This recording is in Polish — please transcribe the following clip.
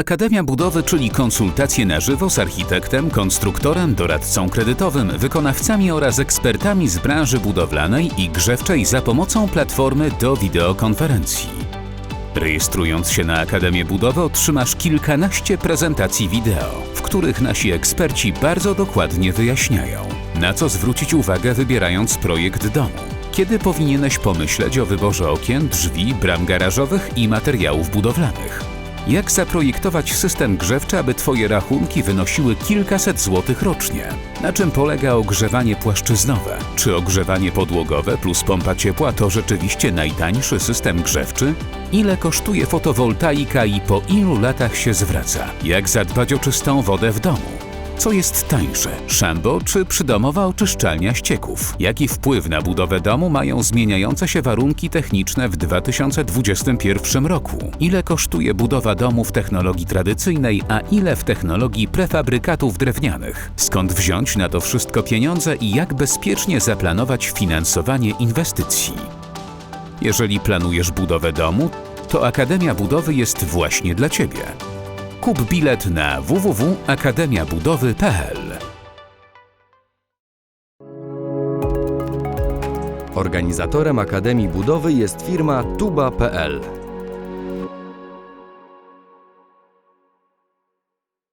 Akademia Budowy, czyli konsultacje na żywo z architektem, konstruktorem, doradcą kredytowym, wykonawcami oraz ekspertami z branży budowlanej i grzewczej za pomocą platformy do wideokonferencji. Rejestrując się na Akademię Budowy otrzymasz kilkanaście prezentacji wideo, w których nasi eksperci bardzo dokładnie wyjaśniają, na co zwrócić uwagę wybierając projekt domu, kiedy powinieneś pomyśleć o wyborze okien, drzwi, bram garażowych i materiałów budowlanych. Jak zaprojektować system grzewczy, aby Twoje rachunki wynosiły kilkaset złotych rocznie? Na czym polega ogrzewanie płaszczyznowe? Czy ogrzewanie podłogowe plus pompa ciepła to rzeczywiście najtańszy system grzewczy? Ile kosztuje fotowoltaika i po ilu latach się zwraca? Jak zadbać o czystą wodę w domu? Co jest tańsze, szambo czy przydomowa oczyszczalnia ścieków? Jaki wpływ na budowę domu mają zmieniające się warunki techniczne w 2021 roku? Ile kosztuje budowa domu w technologii tradycyjnej, a ile w technologii prefabrykatów drewnianych? Skąd wziąć na to wszystko pieniądze i jak bezpiecznie zaplanować finansowanie inwestycji? Jeżeli planujesz budowę domu, to Akademia Budowy jest właśnie dla Ciebie. Kup bilet na www.akademiabudowy.pl Organizatorem Akademii Budowy jest firma tuba.pl.